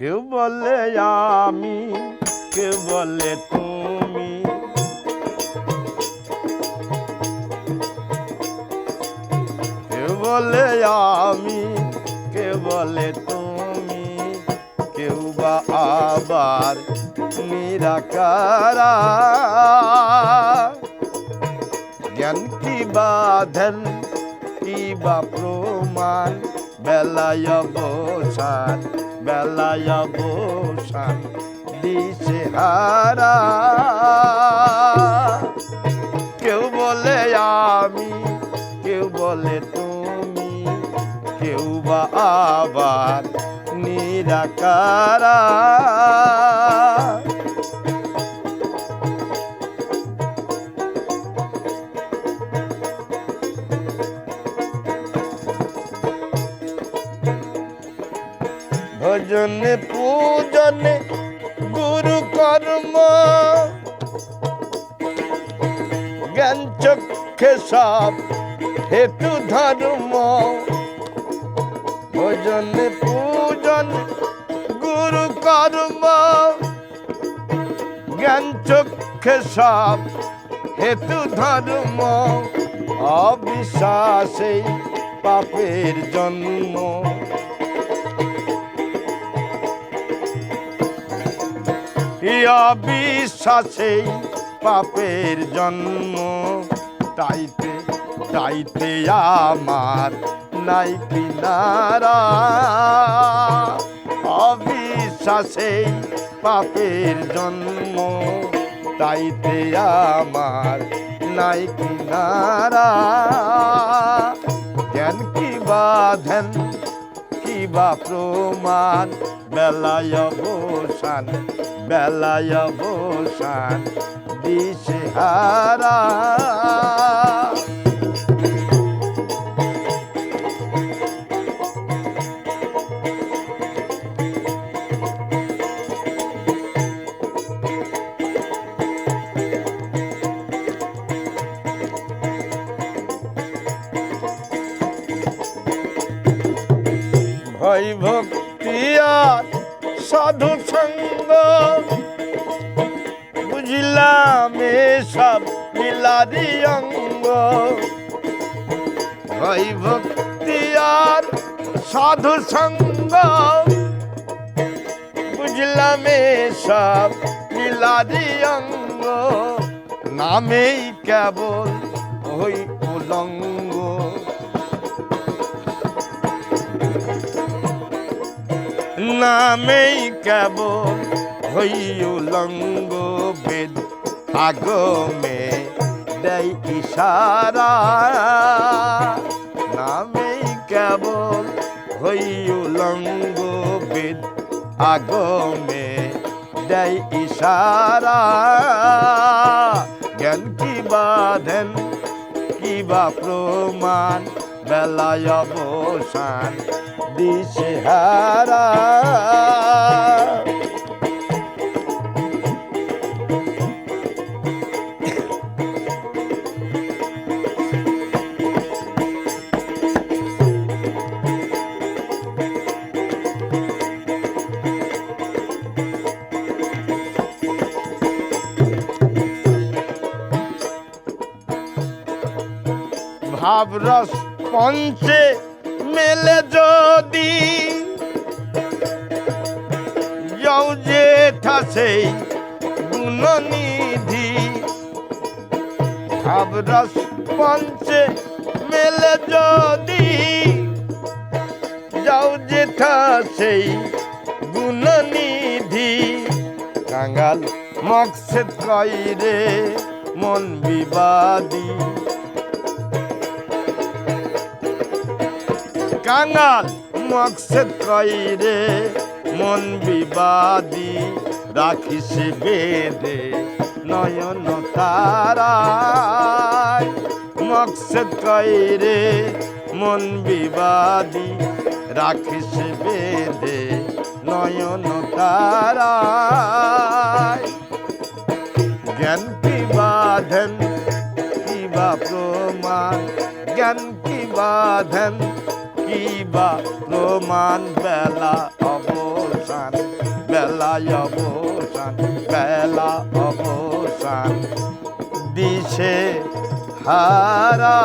কেউ বলে আমি, কেউ বলে তুমি। কেউ বলে আমি, কেউ বলে তুমি। কেউ বা আবার নিরাকারা। জ্ঞান কি বাঁধন কি বা প্রমাণ, বেলায় বসান বেলায় বসান দিছে হারা। কেউ বলে আমি কেউ বলে তুমি কেউ বা আবার নিরাকারা। ভজনে পূজনে গুরু কর্ম। জ্ঞান চক্ষে সব হেতু ধর্ম। ভজনে পূজন গুরু কর্ম। জ্ঞান চক্ষে সব হেতু ধর্ম। অবিশ্বাসেই পাপের জন্ম। অবিশ্বাসেই পাপের জন্ম। তাইতে তাইতে আমার নাই কিনারা। অবিশ্বাসেই পাপের জন্ম। তাইতে আমার নাই কিনারা। জ্ঞান কি বাঁধেন কি বা প্রমাণ বেলায় অবসান বেলায় অবসান দিশে ভয় ভক্তি আর সাধু সঙ্গ। বুঝলাম সব মিলাদি অঙ্গ। ভয় ভক্তি আর সাধু সঙ্গ। বুঝলাম সব মিলাদি অঙ্গ। নামেই কেবল হই উলঙ্গ। নামেই কেবল হই উলঙ্গ বেদ আগমে দেয় ইশারা। নামেই কেবল হই উলঙ্গ বেদ আগমে দেয় ইশারা। জ্ঞান কি বাঁধেন কি বা, প্রমাণ বেলায় অবসান দিশে হারা। ভাবরস পঞ্চে মেলে যদি যাও যে ঠাসেই গুণনিধি। ভাবরস পঞ্চে মেলে যদি যাও যে ঠাসেই গুণনিধি। কাঙ্গাল মকসেদ কইরে মন বিবাদী। কাঙ্গাল মকসেদ কইরে মন বিবাদী রাখিস বেদে নয়ন তারায়। মকসেদ কইরে মন বিবাদী রাখিস বেদে নয়ন তারায়। জ্ঞান কি বাঁধেন, কি বা প্রমাণ? জ্ঞান কি বাঁধেন থাকিবা রোমান বেলা অবসান বেলায় অবসান বেলা অবসান। দিশে হারা